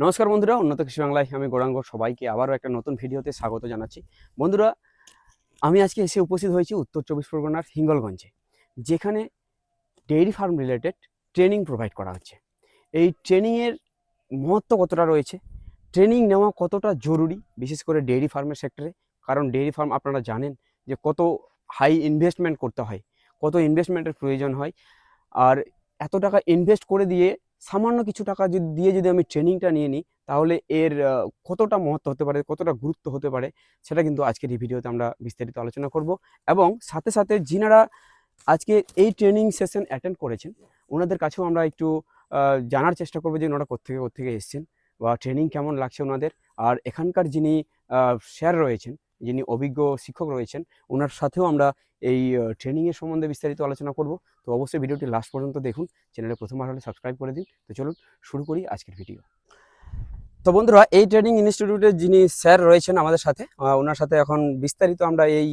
নমস্কার বন্ধুরা, উন্নত কৃষি বাংলায় আমি গৌরাঙ্গ সবাইকে আবারও একটা নতুন ভিডিওতে স্বাগত জানাচ্ছি। বন্ধুরা, আমি আজকে এসে উপস্থিত হয়েছি উত্তর চব্বিশ পরগনার হিঙ্গলগঞ্জে, যেখানে dairy farm related training provide করা হচ্ছে। এই ট্রেনিংয়ের মহত্ব কতটা রয়েছে? ট্রেনিং নেওয়া কতটা জরুরি, বিশেষ করে ডেইরি ফার্মের সেক্টরে? কারণ ডেইরি ফার্ম আপনারা জানেন যে কত হাই ইনভেস্টমেন্ট করতে হয়, কত ইনভেস্টমেন্টের প্রয়োজন হয়, আর এত টাকা ইনভেস্ট করে দিয়ে সামান্য কিছু টাকা যদি, দিয়ে যদি আমি ট্রেনিংটা নিয়ে নিই, তাহলে এর কতটা মহত্ব হতে পারে, কতটা গুরুত্ব হতে পারে, সেটা কিন্তু আজকের এই ভিডিওতে আমরা বিস্তারিত আলোচনা করব। এবং সাথে সাথে যিনারা আজকে এই ট্রেনিং সেশন অ্যাটেন্ড করেছেন, ওনাদের কাছেও আমরা একটু জানার চেষ্টা করব যে ওনারা কোথেকে কোথেকে এসেছেন বা ট্রেনিং কেমন লাগছে ওনাদের। আর এখানকার যিনি স্যার রয়েছেন যিনি অভিজ্ঞ শিক্ষক রয়েছেন ওনার সাথেও আমরা এই ট্রেনিংয়ের সম্বন্ধে বিস্তারিত আলোচনা করব। তো অবশ্যই ভিডিওটি লাস্ট পর্যন্ত দেখুন চ্যানেলে প্রথমবার হলে সাবস্ক্রাইব করে দিন। তো চলুন শুরু করি আজকের ভিডিও তো বন্ধুরা, এই ট্রেনিং ইনস্টিটিউটের যিনি স্যার রয়েছেন আমাদের সাথে ওনার সাথে এখন বিস্তারিত আমরা এই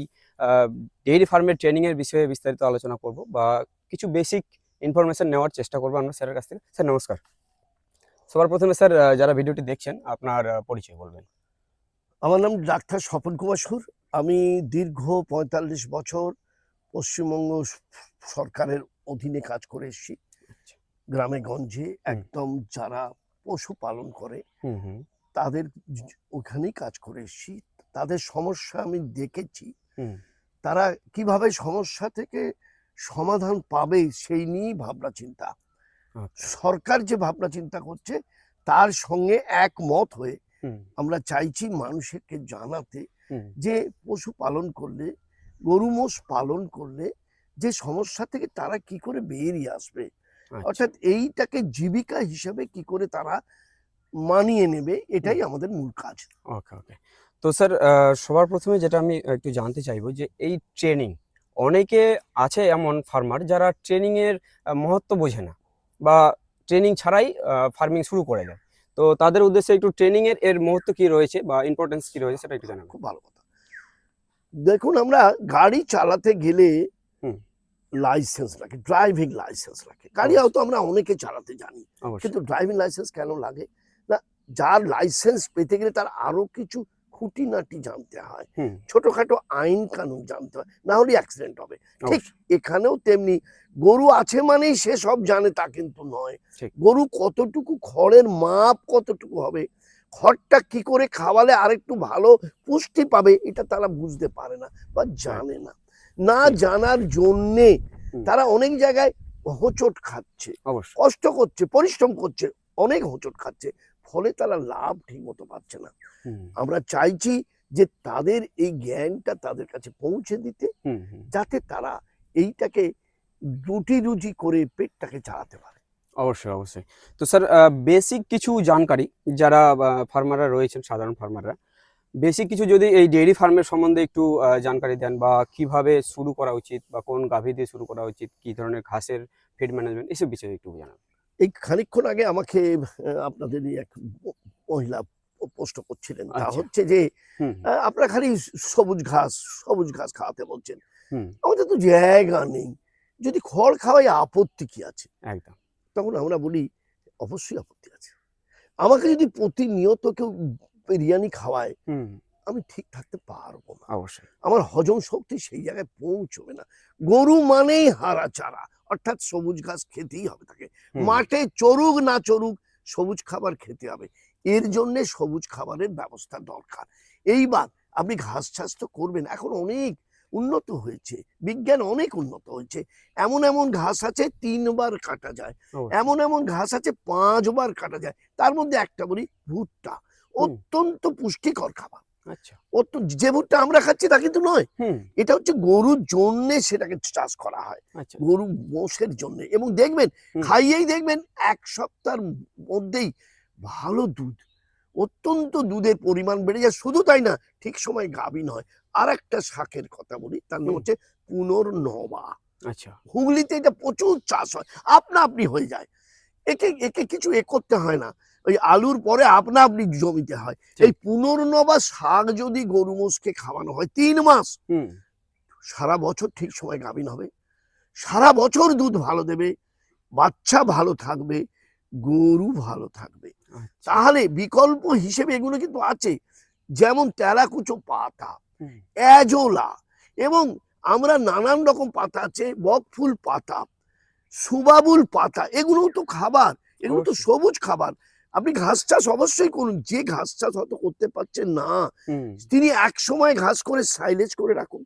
ডেইরি ফার্মের ট্রেনিংয়ের বিষয়ে বিস্তারিত আলোচনা করব বা কিছু বেসিক ইনফরমেশন নেওয়ার চেষ্টা করব আমরা স্যারের কাছ থেকে। স্যার নমস্কার। সবার প্রথমে স্যার যারা ভিডিওটি দেখছেন, আপনার পরিচয় বলবেন। আমার নাম ডাক্তার স্বপন কুমার সুর। আমি দীর্ঘ পঁয়তাল্লিশ বছর পশ্চিমবঙ্গ সরকারের অধীনে কাজ করে এসেছি। আচ্ছা। গ্রামে গঞ্জে একদম যারা পশু পালন করে তাদের ওখানেই কাজ করে এসেছি। তাদের সমস্যা আমি দেখেছি। হুম। তারা কীভাবে সমস্যা থেকে সমাধান পাবে সেই নিয়েই ভাবনা চিন্তা। আচ্ছা। সরকার যে ভাবনা চিন্তা করছে তার সঙ্গে একমত হয়ে আমরা চাইছি মানুষকে জানাতে যে পশু পালন করলে গরু মোষ পালন করলে যে সমস্যা থেকে তারা কি করে বেরিয়ে আসবে। আচ্ছা। অর্থাৎ এইটাকে জীবিকা হিসেবে কি করে তারা মানিয়ে নেবে এটাই আমাদের মূল কাজ। ওকে ওকে। তো স্যার সবার প্রথমে যেটা আমি একটু জানতে চাইব যে এই ট্রেনিং অনেকে আছে এমন ফার্মার যারা ট্রেনিং এর মহত্ব বোঝে না বা ট্রেনিং ছাড়াই ফার্মিং শুরু করে দেয়। তো তাদের উদ্দেশ্যে একটু ট্রেনিং এর এর মহত্ব কি রয়েছে বা ইম্পর্টেন্স কি রয়েছে সেটা একটু জানাবেন। খুব ভালো কথা। দেখুন আমরা গাড়ি চালাতে গেলে হুম। লাইসেন্স লাগে ড্রাইভিং লাইসেন্স লাগে গাড়ি। হয়তো আমরা অনেকে চালাতে জানি কিন্তু ড্রাইভিং লাইসেন্স কেন লাগে? না যার লাইসেন্স পেতে গেলে তার আরও কিছু খুঁটিনাটি জানতে হয়। ছোটখাটো আইন কানুন জানতে হয় না হলে অ্যাক্সিডেন্ট হবে। ঠিক এখানেও তেমনি গরু আছে মানেই সে সব জানে তা কিন্তু নয়। গরু কতটুকু খড়ের মাপ কতটুকু হবে খড়টা কি করে খাওয়ালে আরেকটু ভালো পুষ্টি পাবে এটা তারা বুঝতে পারে না বা জানে না। না জানার জন্যে তারা অনেক জায়গায় হোঁচট খাচ্ছে। কষ্ট করছে পরিশ্রম করছে অনেক হোঁচট খাচ্ছে। ফলে তারা লাভ ঠিক মতো পাচ্ছে না। আমরা চাইছি যে তাদের এই জ্ঞানটা তাদের কাছে পৌঁছে দিতে যাতে তারা এইটাকে রুটি রুজি করে পেটটাকে চালাতে পারে। অবশ্যই অবশ্যই। তো স্যার বেসিক কিছু জানকারি যারা ফার্মাররা রয়েছেন সাধারণ ফার্মাররা বেসিক কিছু যদি এই ডেইরি ফার্মের সম্বন্ধে একটু জানকারি দেন বা কীভাবে শুরু করা উচিত বা কোন গাভী দিয়ে শুরু করা উচিত কি ধরনের ঘাসের ফিড ম্যানেজমেন্ট এসব বিষয়ে একটু জানান। এই খানিকক্ষণ আগে আমাকে আপনাদের এক মহিলা প্রশ্ন করছিলেন। তা আচ্ছা। হচ্ছে যে আপনারা খালি সবুজ ঘাস সবুজ ঘাস খাওয়াতে বলছেন। আমাদের তো জায়গা নেই। যদি খড় খাওয়াই আপত্তি কি আছে? একদম। তখন আমরা বলি অবশ্যই আপত্তি আছে। আমাকে যদি প্রতিনিয়ত কেউ বিরিয়ানি খাওয়ায় আমি ঠিক থাকতে পারব না। অবশ্যই। আমার হজম শক্তি সেই জায়গায় পৌঁছবে না। গরু মানেই হারা চারা অর্থাৎ সবুজ ঘাস খেতেই হবে তাকে। মাঠে চরুক না চড়ুক সবুজ খাবার খেতে হবে। এর জন্য সবুজ খাবারের ব্যবস্থা দরকার। এইবার আপনি ঘাস চাষ তো করবেন এখন অনেক উন্নত হয়েছে বিজ্ঞান অনেক উন্নত হয়েছে। এমন এমন ঘাস আছে তিনবার কাটা যায়। এমন এমন ঘাস আছে পাঁচবার কাটা যায়। তার মধ্যে একটা বলি ভুট্টা। অত্যন্ত পুষ্টিকর খাবার। আচ্ছা। অত যে ভুট্টা আমরা খাচ্ছি তা কিন্তু নয়। এটা হচ্ছে গরুর জন্য সেটাকে চাষ করা হয়। আচ্ছা। গরু মোষের জন্য। এবং দেখবেন খাইয়েই দেখবেন এক সপ্তাহের মধ্যেই ভালো দুধ অত্যন্ত দুধের পরিমাণ বেড়ে যায়। শুধু তাই না ঠিক সময় গাভিন হয় আর একটা শাকের কথা বলি তার নাম হচ্ছে পুনর্নবা। আচ্ছা। হুগলিতে এটা প্রচুর চাষ হয়। আপনা আপনি হয়ে যায়। একে একে কিছু এ করতে হয় না। ওই আলুর পরে আপনা আপনি জমিতে হয়। এই পুনর্নবা শাক যদি গরু মোষকে খাওয়ানো হয় তিন মাস। সারা বছর ঠিক সময় গাভিন হবে। সারা বছর দুধ ভালো দেবে বাচ্চা ভালো থাকবে গরু ভালো থাকবে। আচ্ছা। তাহলে বিকল্প হিসেবে এগুলো কিন্তু আছে। যেমন তেলাকুচো পাতা। অ্যাজোলা এবং আমরা নানান রকম পাতা আছে বকফুল পাতা সুবাবুল পাতা এগুলোও তো খাবার। এগুলো তো সবুজ খাবার। আপনি ঘাস চাষ অবশ্যই করুন। যে ঘাস চাষ হয়তো করতে পারছেন না তিনি এক সময় ঘাস করে সাইলেজ করে রাখুন।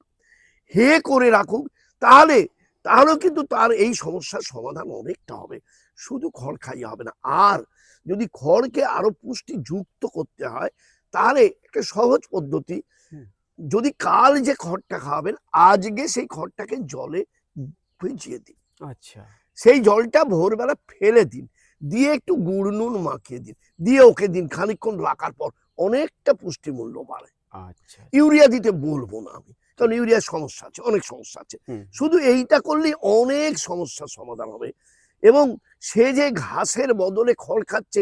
হে করে রাখুন। তাহলে তাহলেও কিন্তু তার এই সমস্যার সমাধান অনেকটা হবে। শুধু খড় খাইয়ে হবে না। আর যদি খড়কে আরও পুষ্টি যুক্ত করতে হয় তাহলে একটা সহজ পদ্ধতি যদি কাল যে খড়টা খাওয়াবেন আজকে সেই খড়টাকে জলে ভিজিয়ে দিন। আচ্ছা। সেই জলটা ভোরবেলা ফেলে দিন। দিয়ে একটু গুড় নুন মাখিয়ে দিন। দিয়ে ওকে দিন খানিকক্ষণ রাখার পর অনেকটা পুষ্টিমূল্য বাড়ে। আচ্ছা। ইউরিয়া দিতে বলব না আমি কারণ ইউরিয়ার সমস্যা আছে অনেক সমস্যা আছে। শুধু এইটা করলেই অনেক সমস্যার সমাধান হবে এবং সে যে ঘাসের বদলে খড় খাচ্ছে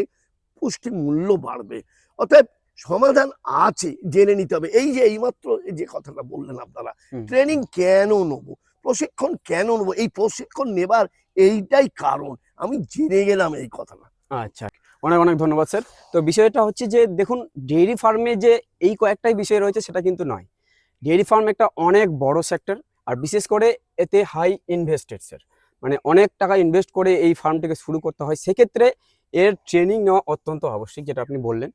পুষ্টি মূল্য বাড়বে। অতএব সমাধান আছে জেনে নিতে হবে। এই যে এইমাত্র এই যে কথাটা বললেন আপনারা ট্রেনিং কেন নেব প্রশিক্ষণ কেন নেব? এই প্রশিক্ষণ নেবার এইটাই কারণ। আমি জেনে গেলাম এই কথাটা। আচ্ছা অনেক অনেক ধন্যবাদ স্যার। তো বিষয়টা হচ্ছে যে, দেখুন, ডেইরি ফার্মে যে এই কয়েকটাই বিষয় রয়েছে সেটা কিন্তু নয়। ডেইরি ফার্ম একটা অনেক বড় সেক্টর, আর বিশেষ করে এতে হাই ইনভেস্টেড স্যার। মানে অনেক টাকা ইনভেস্ট করে এই ফার্মটিকে শুরু করতে হয়। সেক্ষেত্রে এর ট্রেনিং নেওয়া অত্যন্ত আবশ্যিক, যেটা আপনি বললেন।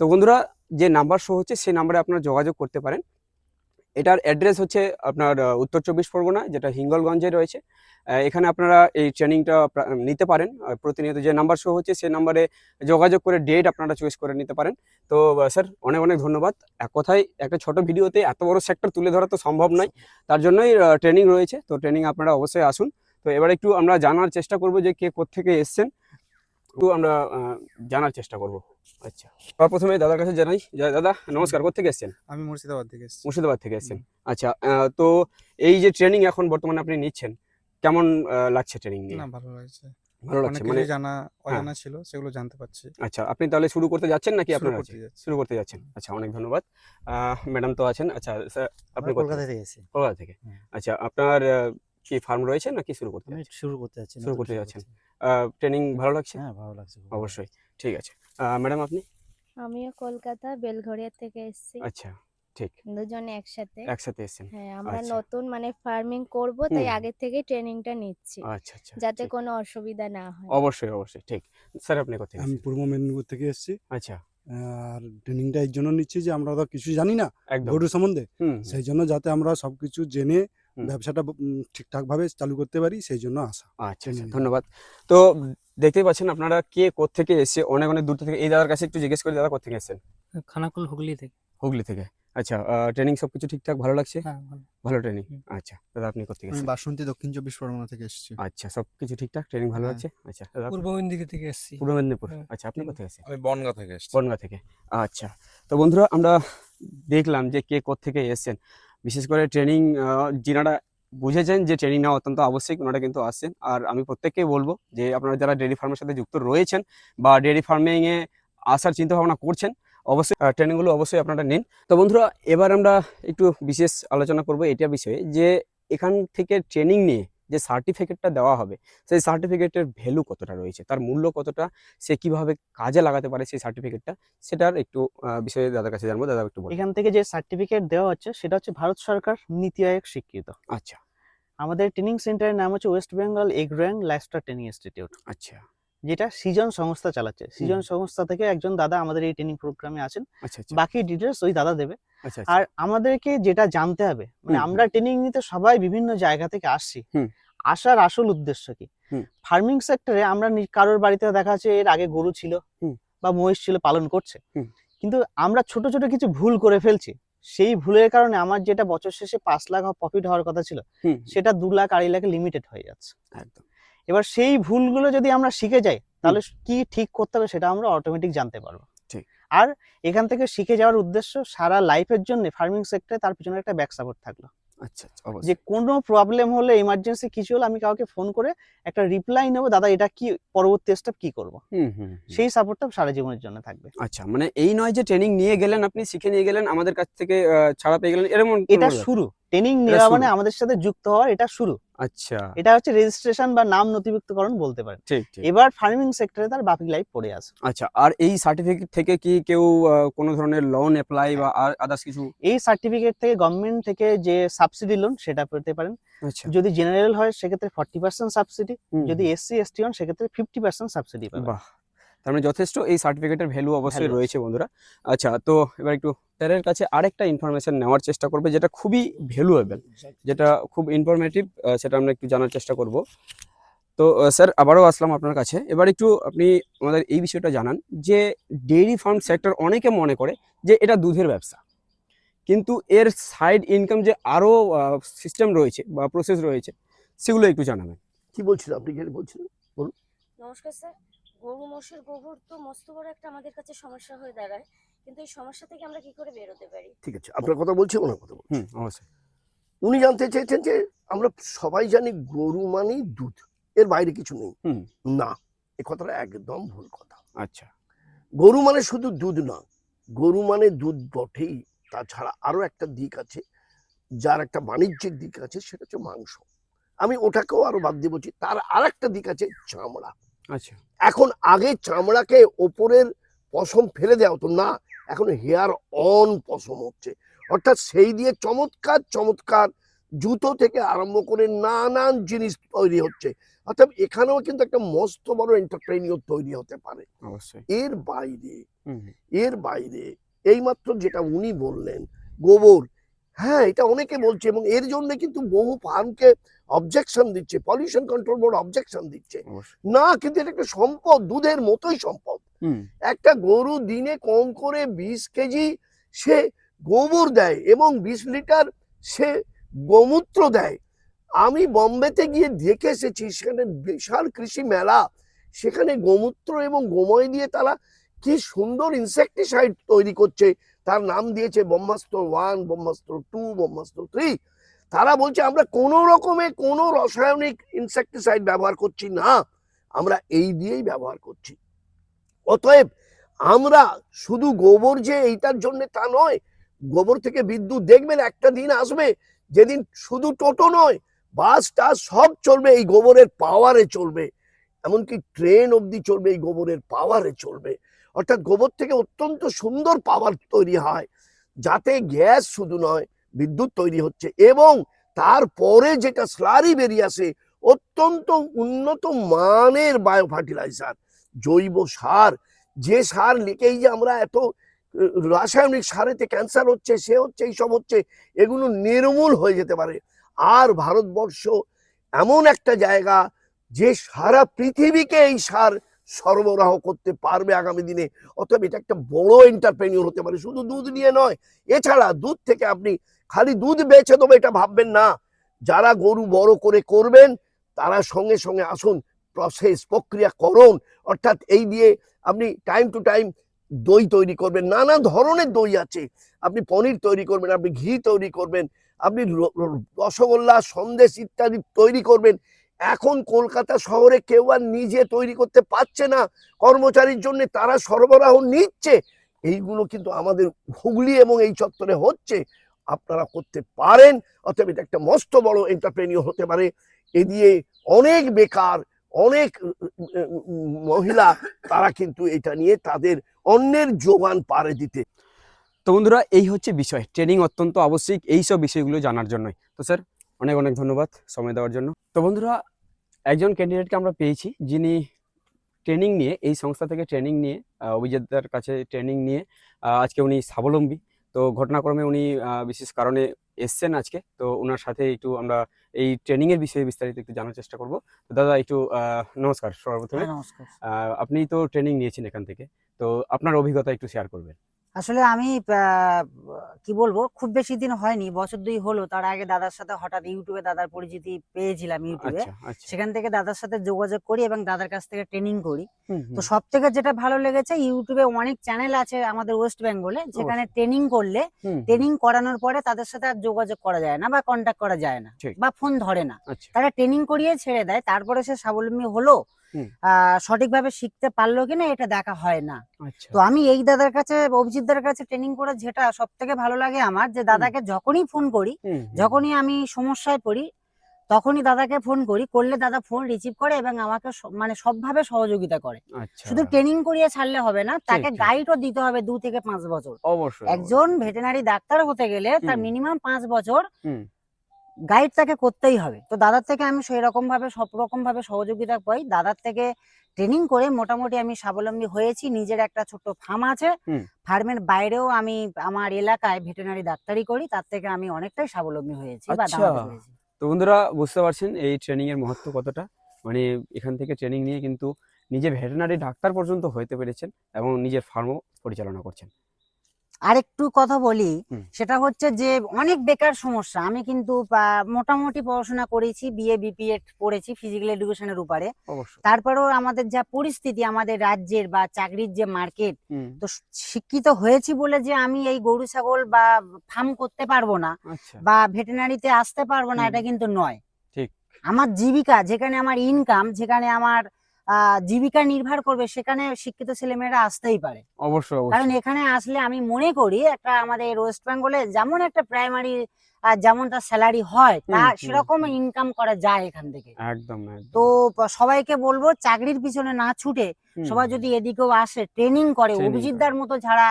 তো বন্ধুরা, যে নাম্বার শো হচ্ছে, সেই নাম্বারে আপনারা যোগাযোগ করতে পারেন। এটার অ্যাড্রেস হচ্ছে আপনার উত্তর চব্বিশ পরগনা, যেটা হিঙ্গলগঞ্জে রয়েছে। এখানে আপনারা এই ট্রেনিংটা নিতে পারেন। প্রতিনিয়ত যে নাম্বার শো হচ্ছে সেই নাম্বারে যোগাযোগ করে ডেট আপনারা চয়েস করে নিতে পারেন। তো স্যার অনেক অনেক ধন্যবাদ। এক কথায়, একটা ছোট ভিডিওতে এত বড় সেক্টর তুলে ধরা তো সম্ভব নয়। তার জন্যই ট্রেনিং রয়েছে। তো ট্রেনিং আপনারা অবশ্যই আসুন। তো, এবার একটু আমরা জানার চেষ্টা করব যে কে কোত্থেকে এসছেন। একটু আমরা জানার চেষ্টা করব। আচ্ছা। সবার প্রথমে দাদার কাছে জানাই দাদা নমস্কার কোথেকে এসছেন? আমি মুর্শিদাবাদ থেকে এসেছি। মুর্শিদাবাদ থেকে এসছেন। আচ্ছা তো এই যে ট্রেনিং এখন বর্তমানে আপনি নিচ্ছেন কেমন লাগছে ট্রেনিং নিয়ে? না ভালো লাগছে। ভালো লাগছে মানে জানা অজানা ছিল সেগুলো জানতে পারছি। আচ্ছা আপনি তাহলে শুরু করতে যাচ্ছেন নাকি শুরু আপনার করতে শুরু করতে যাচ্ছেন। আচ্ছা অনেক ধন্যবাদ। ম্যাডাম তো আছেন। আচ্ছা স্যার আপনি কলকাতা থেকে? থেকে এসেছি। কলকাতা থেকে। আচ্ছা আপনার কি ফার্ম রয়েছে নাকি শুরু করতে শুরু করতে যাচ্ছি শুরু করতে যাচ্ছেন। ট্রেনিং ভালো লাগছে? হ্যাঁ ভালো লাগছে অবশ্যই ঠিক আছে। ম্যাডাম আপনি? আমিও কলকাতা বেলঘরিয়া থেকে এসেছি। আচ্ছা ঠিক। দুজনে একসাথে। একসাথে এসেছেন। হ্যাঁ আমরা আচ্ছা। নতুন মানে ফার্মিং করব তাই। আগে থেকে ট্রেনিংটা নিচ্ছি। আচ্ছা আচ্ছা যাতে। কোনো অসুবিধা না হয়। অবশ্যই অবশ্যই ঠিক। স্যার আপনি কোথায় আমি পূর্ব মেদিনীপুর থেকে এসেছি। আচ্ছা। আর ট্রেনিংটা এই জন্য নিচ্ছি যে আমরা তো কিছু জানি না। গরু সম্বন্ধে। হুম। সেই জন্য যাতে আমরা সবকিছু জেনে। ব্যবসাটা ঠিকঠাকভাবে চালু করতে পারি সেই জন্য আসা আচ্ছা আচ্ছা ধন্যবাদ। তো দেখতেই পাচ্ছেন আপনারা কে কোত্থেকে এসে অনেক অনেক দূর থেকে এই দাদার কাছে একটু জিজ্ঞেস করি দাদা কোথেকে এসেছেন? খানাকুল হুগলি থেকে। হুগলি থেকে। আচ্ছা ট্রেনিং সবকিছু ঠিকঠাক ভালো লাগছে? হ্যাঁ ভালো। ট্রেনিং আচ্ছা দাদা আপনি কোথেকে আমি এসেছেন? বাসন্তী দক্ষিণ চব্বিশ পরগনা থেকে এসেছি। আচ্ছা সবকিছু ঠিকঠাক ট্রেনিং ভালো হ্যাঁ। লাগছে? আচ্ছা দাদা পূর্ব মেদিনীপুর থেকে এসেছি। পূর্ব মেদিনীপুর। হ্যাঁ, আচ্ছা আপনি। কোথায় আছেন আমি বনগা থেকে এসেছি। বনগা থেকে। আচ্ছা তো বন্ধুরা আমরা দেখলাম যে কে থেকে এসেছেন। বিশেষ করে ট্রেনিং যিনারা বুঝেছেন যে ট্রেনিং নেওয়া অত্যন্ত আবশ্যিক, ওনারা কিন্তু আসছেন। আর আমি প্রত্যেককেই বলব যে আপনারা যারা ডেয়ারি ফার্মের সাথে যুক্ত রয়েছেন বা ডেয়ারি ফার্মিংয়ে আসার চিন্তা ভাবনা করছেন, অবশ্যই ট্রেনিংগুলো অবশ্যই আপনারা নিন। তো বন্ধুরা, এবার আমরা একটু বিশেষ আলোচনা করব এটা বিষয়ে যে এখান থেকে ট্রেনিং নিয়ে যে সার্টিফিকেটটা দেওয়া হবে সেই সার্টিফিকেটের ভ্যালু কতটা রয়েছে তার মূল্য কতটা সে কীভাবে কাজে লাগাতে পারে সেই সার্টিফিকেটটা সেটার একটু বিষয়ে দাদার কাছে জানব দাদা একটু এখান থেকে যে সার্টিফিকেট দেওয়া হচ্ছে সেটা হচ্ছে ভারত সরকার নীতি আয়োগ স্বীকৃত। আচ্ছা। আমাদের ট্রেনিং সেন্টারের নাম হচ্ছে West Bengal agro and livestock training institute আচ্ছা। যেটা সিজন সংস্থা চালাচ্ছে। সিজন সংস্থা থেকে একজন দাদা আমাদের এই ট্রেনিং প্রোগ্রামে আছেন। আচ্ছা আচ্ছা। বাকি ডিটেলস ওই দাদা দেবে। আচ্ছা আর আমাদেরকে যেটা জানতে হবে মানে। আমরা ট্রেনিং নিতে সবাই বিভিন্ন জায়গা থেকে আসছি। আসার আসল উদ্দেশ্য কি? ফার্মিং সেক্টরে আমরা কারোর বাড়িতে দেখা যাচ্ছে এর আগে গরু ছিল বা মহিষ ছিল পালন করছে। কিন্তু আমরা ছোট ছোট কিছু ভুল করে ফেলছি। সেই ভুলের কারণে আমার যেটা বছর শেষে পাঁচ লাখ প্রফিট হওয়ার কথা ছিল সেটা দু লাখ আড়াই লাখে লিমিটেড হয়ে যাচ্ছে। একদম। এবার সেই ভুলগুলো যদি আমরা শিখে যাই তাহলে কি ঠিক করতে হবে সেটা আমরা অটোমেটিক জানতে পারব। আর এখান থেকে শিখে যাওয়ার উদ্দেশ্য সারা লাইফের জন্য ফার্মিং সেক্টরে তার পিছনে একটা ব্যাক সাপোর্ট থাকল। আচ্ছা আচ্ছা যে কোনো প্রবলেম হলে ইমার্জেন্সি কিছু হলে আমি কাউকে ফোন করে একটা রিপ্লাই নেব দাদা এটা কি পরবর্তী স্টেপ কি করব? হুম হুম হুম। সেই সাপোর্টটা সারা জীবনের জন্য থাকবে। আচ্ছা মানে এই নয় যে ট্রেনিং নিয়ে গেলেন আপনি শিখে নিয়ে গেলেন আমাদের কাছ থেকে ছাড়া পেয়ে গেলেন এরকম এটা শুরু। ট্রেনিং নেওয়া মানে আমাদের সাথে যুক্ত হওয়ার এটা শুরু। আচ্ছা। এটা হচ্ছে রেজিস্ট্রেশন বা নাম নথিভুক্তকরণ বলতে পারেন। এবার ফার্মিং সেক্টরে তার বাকি লাইফ পড়ে আছে। আচ্ছা আর এই সার্টিফিকেট থেকে কি কেউ কোনো ধরনের লোন অ্যাপ্লাই বা আর আদার্স কিছু? এই সার্টিফিকেট থেকে গভর্নমেন্ট থেকে যে সাবসিডি লোন সেটা পেতে পারেন। আচ্ছা। যদি জেনারেল হয় সেক্ষেত্রে ফর্টি পার্সেন্ট সাবসিডি যদি এসসি এসটি হন সেক্ষেত্রে ফিফটি পার্সেন্ট সাবসিডি পাবেন। বাহ! তার মানে যথেষ্ট এই সার্টিফিকেটের ভ্যালু অবশ্যই রয়েছে বন্ধুরা। আচ্ছা তো এবার একটু স্যারের কাছে আরেকটা ইনফরমেশন নেওয়ার চেষ্টা করবে যেটা খুবই ভ্যালুয়েবল যেটা খুব ইনফরমেটিভ সেটা আমরা একটু জানার চেষ্টা করব। তো স্যার আবারও আসলাম আপনার কাছে। এবার একটু আপনি আমাদের এই বিষয়টা জানান যে ডেইরি ফার্ম সেক্টর অনেকে মনে করে যে এটা দুধের ব্যবসা। কিন্তু এর সাইড ইনকাম যে আরও সিস্টেম রয়েছে বা প্রসেস রয়েছে সেগুলো একটু জানাবেন। কি বলছিলেন আপনি কি বলছিলেন? নমস্কার স্যার গরু মোষের গোবর তো মস্ত বড় একটা আমাদের কাছে সমস্যা হয়ে দাঁড়ায়। কিন্তু এই সমস্যা থেকে আমরা কি করে বেরোতে পারি? ঠিক আছে আপনার কথা বলছি ওনার কথা বলছি। হুম অবশ্যই। উনি জানতে চেয়েছেন যে আমরা সবাই জানি গরু মানেই দুধ এর বাইরে কিছু নেই। না এ কথাটা একদম ভুল কথা। আচ্ছা। গরু মানে শুধু দুধ না গরু মানে দুধ বটেই। তাছাড়া আরও একটা দিক আছে যার একটা বাণিজ্যিক দিক আছে সেটা হচ্ছে মাংস। আমি ওটাকেও আরও বাদ দিয়ে বলছি তার আর একটা দিক আছে চামড়া। আচ্ছা। এখন আগে চামড়াকে ওপরের পশম ফেলে দেওয়া হতো না এখন হেয়ার অন পশম হচ্ছে। অর্থাৎ সেই দিয়ে চমৎকার চমৎকার জুতো থেকে আরম্ভ করে নানান জিনিস তৈরি হচ্ছে। অর্থাৎ এখানেও কিন্তু একটা মস্ত বড় এন্টারপ্রেনিয়র তৈরি হতে পারে। এর বাইরে এর বাইরে এইমাত্র যেটা উনি বললেন গোবর। হ্যাঁ এটা অনেকে বলছে এবং এর জন্য কিন্তু বহু ফার্মকে অবজেকশন দিচ্ছে পলিউশন কন্ট্রোল বোর্ড অবজেকশন দিচ্ছে। না কিন্তু এটা একটা সম্পদ দুধের মতোই সম্পদ। একটা গরু দিনে কম করে বিশ কেজি সে গোবর দেয় এবং বিশ লিটার সে গোমূত্র দেয়। আমি বম্বেতে গিয়ে দেখে এসেছি সেখানে বিশাল কৃষি মেলা। সেখানে গোমূত্র এবং গোময় দিয়ে তারা কি সুন্দর ইনসেকটিসাইড তৈরি করছে তার নাম দিয়েছে Brahmastra one, Brahmastra two, Brahmastra three. তারা বলছে, আমরা কোনো রকমে কোনো রাসায়নিক ইনসেকটিসাইড ব্যবহার করছি না। আমরা এই দিয়েই ব্যবহার করছি। অতএব আমরা শুধু গোবর যে এইটার জন্য তা নয়, গোবর থেকে বিদ্যুৎ দেখবেন, একটা দিন আসবে যেদিন শুধু টোটো নয়, বাস, টাস সব চলবে, এই গোবরের পাওয়ারে চলবে। এমনকি ট্রেন অবধি চলবে, এই গোবরের পাওয়ারে চলবে। অর্থাৎ গোবর থেকে অত্যন্ত সুন্দর পাওয়ার তৈরি হয়। যাতে গ্যাস শুধু নয়, বিদ্যুৎ তৈরি হচ্ছে এবং তারপরে যেটা স্লারি বেরিয়ে আসে, অত্যন্ত উন্নত মানের বায়ো ফার্টিলাইজার জৈব সার। যে সার লিখেই যে আমরা এত, রাসায়নিক সারেতে ক্যান্সার হচ্ছে, সে হচ্ছে, এইসব হচ্ছে, এগুলো নির্মূল হয়ে যেতে পারে। আর ভারতবর্ষ এমন একটা জায়গা যে সারা পৃথিবীকে এই সার সরবরাহ করতে পারবে আগামী দিনে। অতএব এটা একটা বড় এন্টারপ্রেনিয়র হতে পারে। শুধু দুধ নিয়ে নয়, এছাড়া দুধ থেকে আপনি খালি দুধ বেছে দেবো এটা ভাববেন না। যারা গরু বড় করে করবেন, তারা সঙ্গে সঙ্গে আসুন প্রসেস প্রক্রিয়াকরণ অর্থাৎ এই দিয়ে আপনি টাইম টু টাইম দই তৈরি করবেন। নানা ধরনের দই আছে। আপনি পনির তৈরি করবেন, আপনি ঘি তৈরি করবেন, আপনি রসগোল্লা, সন্দেশ ইত্যাদি তৈরি করবেন। এখন কলকাতা শহরে কেউ আর নিজে তৈরি করতে পারছে না। কর্মচারীর জন্য তারা সরবরাহ নিচ্ছে। এইগুলো কিন্তু আমাদের হুগলি এবং এই চত্বরে হচ্ছে। আপনারা করতে পারেন। অতএব এটা একটা মস্ত বড় এন্টারপ্রেনিয়র হতে পারে। এ দিয়ে অনেক বেকার, অনেক মহিলা তারা কিন্তু এটা নিয়ে তাদের অন্যের যোগান পারে দিতে। তো বন্ধুরা, এই হচ্ছে বিষয়। ট্রেনিং অত্যন্ত আবশ্যিক। এইসব বিষয়গুলো জানার জন্যই। তো স্যার অনেক অনেক ধন্যবাদ সময় দেওয়ার জন্য। তো বন্ধুরা একজন ক্যান্ডিডেটকে আমরা পেয়েছি যিনি ট্রেনিং নিয়ে এই সংস্থা থেকে ট্রেনিং নিয়ে আহ, কাছে ট্রেনিং নিয়ে আজকে উনি স্বাবলম্বী। তো ঘটনাক্রমে উনি বিশেষ কারণে এসছেন আজকে। তো ওনার সাথে একটু আমরা এই ট্রেনিং এর বিষয়ে বিস্তারিত একটু জানার চেষ্টা করব। তো দাদা একটু আহ, নমস্কার সর্বপ্রথমে। নমস্কার। আহ, আপনি তো ট্রেনিং নিয়েছেন এখান থেকে। তো আপনার অভিজ্ঞতা একটু শেয়ার করবেন। আসলে আমি কি বলব খুব বেশি দিন হয়নি বছর দুই হলো তার আগে দাদার সাথে হঠাৎ ইউটিউবে দাদার পরিচিতি পেয়েছিলাম ইউটিউবে। আচ্ছা আচ্ছা। সেখান থেকে দাদার সাথে যোগাযোগ করি এবং দাদার কাছ থেকে ট্রেনিং করি। তো সব থেকে যেটা ভালো লেগেছে ইউটিউবে অনেক চ্যানেল আছে আমাদের ওয়েস্ট বেঙ্গলে যেখানে ট্রেনিং করলে ট্রেনিং করানোর পরে তাদের সাথে আর যোগাযোগ করা যায় না বা কন্ট্যাক্ট করা যায় না বা ফোন ধরে না। আচ্ছা। তারা ট্রেনিং করিয়ে ছেড়ে দেয় তারপরে সে স্বাবলম্বী হলো সঠিকভাবে শিখতে পারল কিনা এটা দেখা হয় না। আচ্ছা। তো আমি এই দাদার কাছে অভিজিৎ দাদার কাছে ট্রেনিং করে যেটা সব থেকে ভালো লাগে আমার যে দাদাকে যখনই ফোন করি যখনই আমি সমস্যায় পড়ি তখনই দাদাকে ফোন করি করলে দাদা ফোন রিসিভ করে এবং আমাকে মানে সবভাবে সহযোগিতা করে। আচ্ছা। শুধু ট্রেনিং করিয়ে ছাড়লে হবে না তাকে। গাইডও দিতে হবে দু থেকে পাঁচ বছর। অবশ্যই একজন ভেটেনারি ডাক্তার হতে গেলে তার মিনিমাম পাঁচ বছর। গাইড তাকে করতেই হবে। তো দাদার থেকে আমি সেই রকম ভাবে সব রকম ভাবে সহযোগিতা পাই। দাদার থেকে ট্রেনিং করে মোটামুটি আমি স্বাবলম্বী হয়েছি। নিজের একটা ছোট্ট ফার্ম আছে। ফার্মের বাইরেও আমি আমার এলাকায় ভেটেনারি ডাক্তারি করি। তার থেকে আমি অনেকটাই স্বাবলম্বী হয়েছি বা আচ্ছা। তো বন্ধুরা বুঝতে পারছেন এই ট্রেনিং এর মহত্ব কতটা? মানে এখান থেকে ট্রেনিং নিয়ে কিন্তু নিজে ভেটেরিনারি ডাক্তার পর্যন্ত হইতে পেরেছেন এবং নিজের ফার্মও পরিচালনা করছেন। আরেকটু কথা বলি সেটা হচ্ছে যে অনেক বেকার সমস্যা। আমি কিন্তু মোটামুটি পড়াশোনা করেছি বিএ বিপিএড পড়েছি ফিজিক্যাল এডুকেশনের উপরে। তারপরেও আমাদের যা পরিস্থিতি আমাদের রাজ্যের বা চাকরির যে মার্কেট তো শিক্ষিত হয়েছি বলে যে আমি এই গরু ছাগল বা ফার্ম করতে পারব না আচ্ছা। বা ভেটেনারিতে আসতে পারব না এটা কিন্তু নয়। আমার জীবিকা যেখানে আমার ইনকাম যেখানে আমার জীবিকা নির্ভর করবে সেখানে শিক্ষিত ছেলেমেয়েরা আসতেই পারে। অবশ্যই কারণ এখানে আসলে আমি মনে করি একটা আমাদের ওয়েস্ট বেঙ্গলে যেমন একটা প্রাইমারি যেমন তার স্যালারি হয় তা সেরকম ইনকাম করা যায় এখান থেকে। একদম তো সবাইকে বলব চাকরির পিছনে না ছুটে সবাই যদি এদিকেও আসে ট্রেনিং করে অভিজিৎদার মতো যারা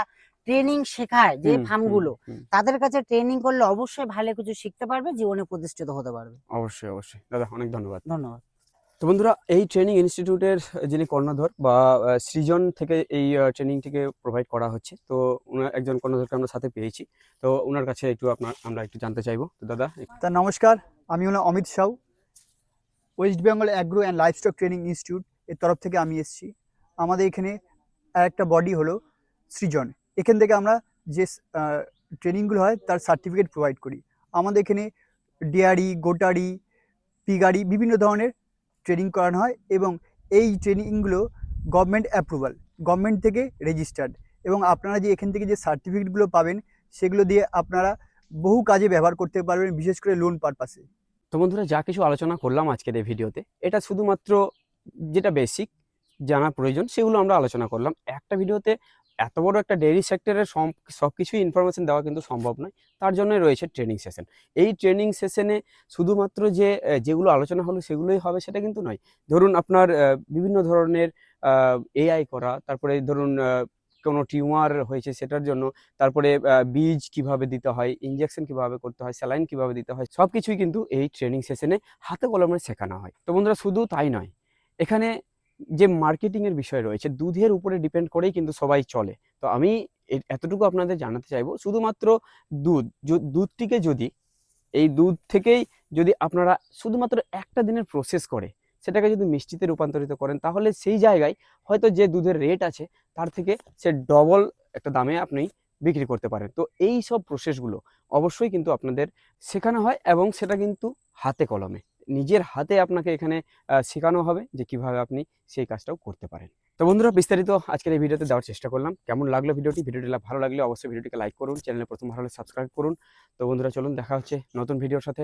ট্রেনিং শেখায় যে ফার্মগুলো তাদের কাছে ট্রেনিং করলে অবশ্যই ভালো কিছু শিখতে পারবে জীবনে প্রতিষ্ঠিত হতে পারবে। অবশ্যই অবশ্যই। দাদা অনেক ধন্যবাদ। ধন্যবাদ। তো বন্ধুরা, এই ট্রেনিং ইনস্টিটিউটের যিনি কর্ণধর বা সৃজন থেকে এই ট্রেনিংটিকে প্রোভাইড করা হচ্ছে, তো উনার, একজন কর্ণধরকে আমরা সাথে পেয়েছি। তো ওনার কাছে একটু আপনার আমরা একটু জানতে চাইব। তো দাদা তা নমস্কার, আমি হলাম Amit Shaw. West Bengal agro and livestock training institute এর তরফ থেকে আমি এসেছি। আমাদের এখানে একটা বডি হলো সৃজন। এখান থেকে আমরা যে ট্রেনিংগুলো হয় তার সার্টিফিকেট প্রোভাইড করি। আমাদের এখানে ডেয়ারি, গোটারি, পিগারি, বিভিন্ন ধরনের ট্রেনিং করানো হয় এবং এই ট্রেনিংগুলো গভর্নমেন্ট অ্যাপ্রুভাল গভর্নমেন্ট থেকে রেজিস্টার্ড এবং আপনারা যে এখান থেকে যে সার্টিফিকেটগুলো পাবেন সেগুলো দিয়ে আপনারা বহু কাজে ব্যবহার করতে পারবেন, বিশেষ করে লোন পারপাসে তো বন্ধুরা, যা কিছু আলোচনা করলাম আজকের এই ভিডিওতে, এটা শুধুমাত্র যেটা বেসিক জানা প্রয়োজন, সেগুলো আমরা আলোচনা করলাম। একটা ভিডিওতে এত বড় একটা ডেইরি সেক্টরের সব কিছুই ইনফরমেশন দেওয়া কিন্তু সম্ভব নয়। তার জন্যই রয়েছে ট্রেনিং সেশন এই ট্রেনিং সেশনে শুধুমাত্র যে যেগুলো আলোচনা হলো সেগুলোই হবে সেটা কিন্তু নয়। ধরুন আপনার বিভিন্ন ধরনের এআই করা, তারপরে ধরুন কোনো টিউমার হয়েছে সেটার জন্য, তারপরে বীজ কীভাবে দিতে হয় ইঞ্জেকশন কীভাবে করতে হয় স্যালাইন কীভাবে দিতে হয় সব কিছুই কিন্তু এই ট্রেনিং সেশনে হাতে কলমে শেখানো হয়। তো বন্ধুরা, শুধু তাই নয়, এখানে যে মার্কেটিং এর বিষয় রয়েছে, দুধের উপরে ডিপেন্ড করেই কিন্তু সবাই চলে। তো আমি এতটুকু আপনাদের জানাতে চাইব, শুধুমাত্র দুধ দুধটিকে যদি, এই দুধ থেকেই যদি আপনারা শুধুমাত্র একটা দিনের প্রসেস করে, সেটাকে যদি মিষ্টিতে রূপান্তরিত করেন, তাহলে সেই জায়গায় হয়তো যে দুধের রেট আছে, তার থেকে সে ডবল একটা দামে আপনি বিক্রি করতে পারেন। তো এই সব প্রসেসগুলো অবশ্যই কিন্তু আপনাদের শেখানো হয় এবং সেটা কিন্তু হাতে কলমে। নিজের হাতে আপনাকে এখানে শেখানো হবে যে কীভাবে আপনি সেই কাজটাও করতে পারেন। তো বন্ধুরা, বিস্তারিত আজকের এই ভিডিওতে দেওয়ার চেষ্টা করলাম। কেমন লাগল ভিডিওটি? ভিডিওটি ভালো লাগলে অবশ্যই ভিডিওটিকে লাইক করুন চ্যানেলে প্রথম ভালো সাবস্ক্রাইব করুন। তো বন্ধুরা, চলুন দেখা হচ্ছে নতুন ভিডিওর সাথে।